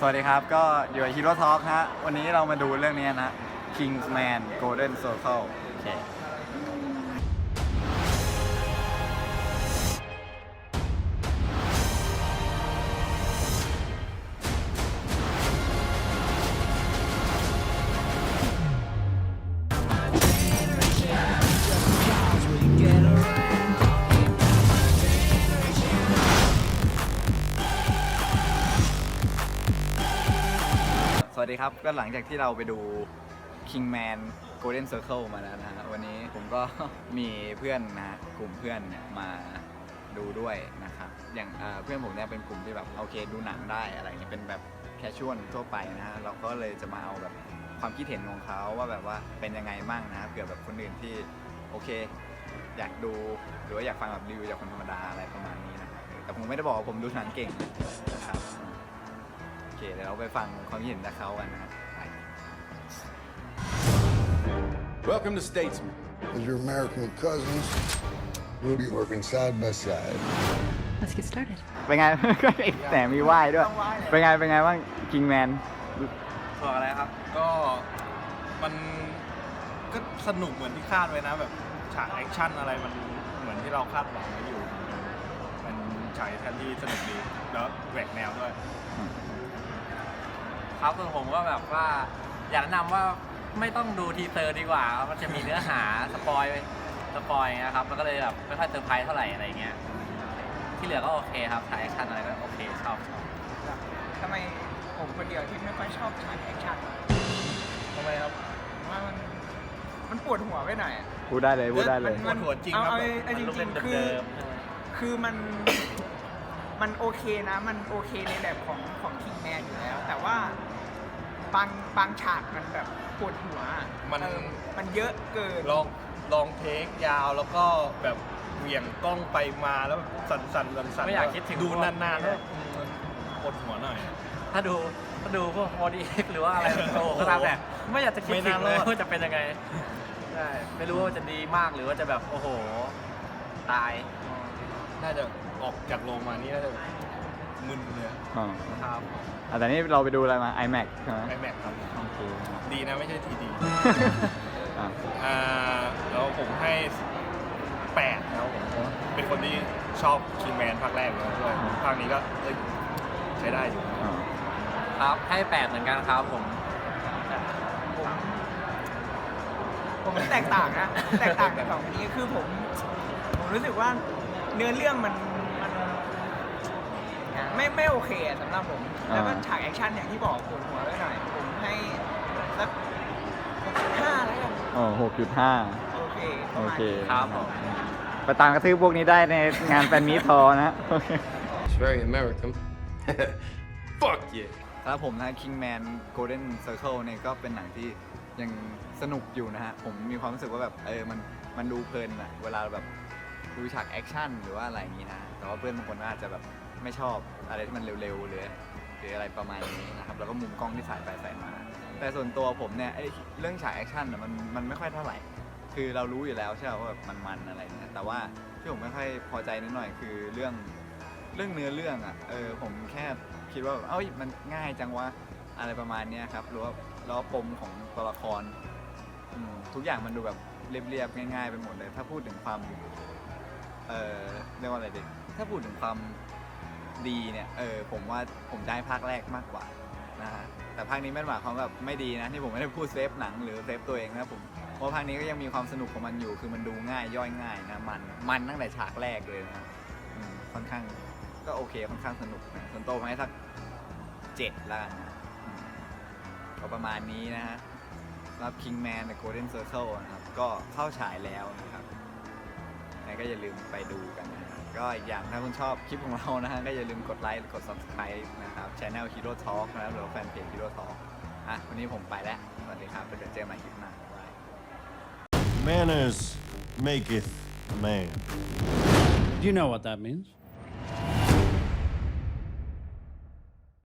สวัสดีครับ ก็อยู่กับฮีโร่ทอล์กฮะ วันนี้เรามาดูเรื่องนี้นะ Kingsman Golden Circle โอเค วัสดีครับ ก็หลังจากที่เราไปดู Kingman Golden Circle มาแล้วนะฮะ วันนี้ผมก็ มีเพื่อนนะฮะกลุ่มเพื่อนเนี่ยมาดูด้วยนะครับ อย่างเอ่อเพื่อนผมเนี่ยเป็นกลุ่มที่แบบโอเคดูหนังได้อะไรเงี้ยเป็นแบบแคชชวลทั่วไปนะฮะ เราก็เลยจะมาเอาแบบความคิดเห็นของเขาว่าแบบว่าเป็นยังไงมั่งนะเผื่อแบบคนอื่นที่โอเค อยากดูหรือว่าอยากฟังแบบรีวิวจากคนธรรมดาอะไรประมาณนี้นะครับแต่ผมไม่ได้บอกว่าผมดูหนังเก่งนะครับ เคเดี๋ยวเราไปฟังความคิดเห็นจากเขากันนะครับไป Welcome to Statesman. As your American cousins, we'll be working side by side. Let's get started. เป็นไง แต่มีไหว้ด้วย เป็นไง เป็นไงบ้างคิงแมน บอกอะไรครับ ก็มันก็สนุกเหมือนที่คาดไว้นะ แบบฉากแอคชั่นอะไรมันเหมือนที่เราคาดหวังไว้อยู่ มันฉากแอคชั่นที่สนุกดี แล้วแหวกแนวด้วย ครับส่วนผมก็แบบว่าอยากแนะนำว่าไม่ต้องดูทีเซอร์ดีกว่าครับมันจะมีเนื้อหาสปอยสปอยนะครับ มันก็เลยแบบไม่ค่อยเซอร์ไพรส์เท่าไหร่อะไรเงี้ย ที่เหลือก็โอเคครับถ่ายแอคชั่นอะไรก็โอเคชอบชอบทำไมผมคนเดียวที่ไม่ค่อยชอบฉากแอคชั่นทำไมครับผมว่ามันมันปวดหัวไปหน่อยอะ พูดได้เลยพูดได้เลยปวดหัวจริงเอาครับเอาเอาจมันริเป็นงๆคือ เดิมๆใช่ไหมคือมัน มันโอเคนะ มันโอเคในแบบของของคิงแมนอยู่แล้ว แต่ว่า บางบางฉากมันแบบปวดหัวอะมัน เออมันเยอะเกิน ลองลองเทคยาวแล้วก็แบบเหวี่ยงกล้องไปมาแล้วแบบสั่นสั่นสั่นสั่นไม่อยากคิดถึง ดูนานๆแล้วมันปวดหัวหน่อย ถ้าดูถ้าดูพวก4 d x หรือว่าอะไรโอ้โหก็ตามแต่ไม่อยากจะคิดไม่ถึน่างเลยรอดว่าจะเป็นยังไงใช่ไม่รู้ว่าจะดีมากหรือว่าจะแบบโอ้โห ตายน่าจะออกจากโรงมานี่น่าจะ มึนเลยอ๋อครับอะแต่นี่เราไปดูอะไรมา iMac ใช่ไหมไอแม็กครับ โอเคดีนะไม่ใช่ทีดีอะอ่าแล้วผมให้แปดแล้วผมเป็นคนที่ชอบคิงแมนภาคแรกอยู่แล้วด้วยภาคนี้ก็เอ้ยใช้ได้อยู่อะครับ ให้แปดเหมือนกันครับผม ผมแตกต่างนะ แตกต่างกับสองคนนี้คือผม ผมรู้สึกว่าเนื้อเรื่องมันมัน ไม่ไม่โอเคอะสำหรับผมแล้วก็ฉากแอคชั่นอย่างที่บอกปวดหัวไปหน่อย ผมให้สักห้าแล้วกันโอ้หกจุดห้าโอเคปโอระมาณเคนี้ ครับผม ไปตามกระทืบพวกนี้ได้ในงานแฟนมีทอนะโอเค It's very American. Fuck yeah. สำหรับผมนะ Kingman Golden Circle เนี่ยก็เป็นหนังที่ยังสนุกอยู่นะฮะ ผมมีความรู้สึกว่าแบบเออมันมันดูเพลินอะเวลาแบบดูฉากแอคชั่นหรือว่าอะไรอย่างงี้นะ แต่ว่าเพื่อนบางคนก็อาจจะแบบ ไม่ชอบอะไรที่มันเร็วๆหรือหรืออะไรประมาณนี้นะครับแล้วก็มุมกล้องที่สายไปสายมา แต่ส่วนตัวผมเนี่ยไอ้เรื่องฉากแอคชั่นอะมันมันไม่ค่อยเท่าไหร่ คือเรารู้อยู่แล้วใช่ไหมว่าแบบมันๆอะไรเนี่ยแต่ว่าที่ผมไม่ค่อยพอใจนิดหน่อยคือเรื่องเรื่องเนื้อเรื่องอะเออผมแค่คิดว่าแบบเอ้ยมันง่ายจังวะอะไรประมาณเนี้ยครับหรือว่าแล้วปมของตัวละครอืมทุกอย่างมันดูแบบเรียบๆง่ายๆไปหมดเลย ถ้าพูดถึงความเออเรียกว่าอะไรดีถ้าพูดถึงความ ดีเนี่ยเออผมว่าผมได้ภาคแรกมากกว่านะฮะแต่ภาคนี้ไม่หมายความแบบไม่ดีนะที่ผมไม่ได้พูดเซฟหนังหรือเซฟตัวเองนะผมเพราะภาคนี้ก็ยังมีความสนุกของมันอยู่ คือมันดูง่ายย่อยง่ายนะมันมันตั้งแต่ฉากแรกเลยนะอืมค่อนข้างก็โอเคค่อนข้างสนุกนะส่วนตัวผมให้สักเจ็ดละกันนะอืมก็ประมาณนี้นะฮะรับ Kingman The Golden Circle นะครับก็เข้าฉายแล้วนะครับยังไงก็อย่าลืมไปดูกันนะ ก็อีกอย่างถ้าคุณชอบคลิปของเรานะฮะก็อย่าลืมกดไลค์กด subscribe นะครับ Channel Hero Talk นะครับหรือว่าแฟนเพจ Hero Talk อะวันนี้ผมไปแล้วสวัสดีครับแล้วเดี๋ยวเจอกันใหม่คลิปหน้าบ๊ายบาย Manners maketh man. Do you know what that means?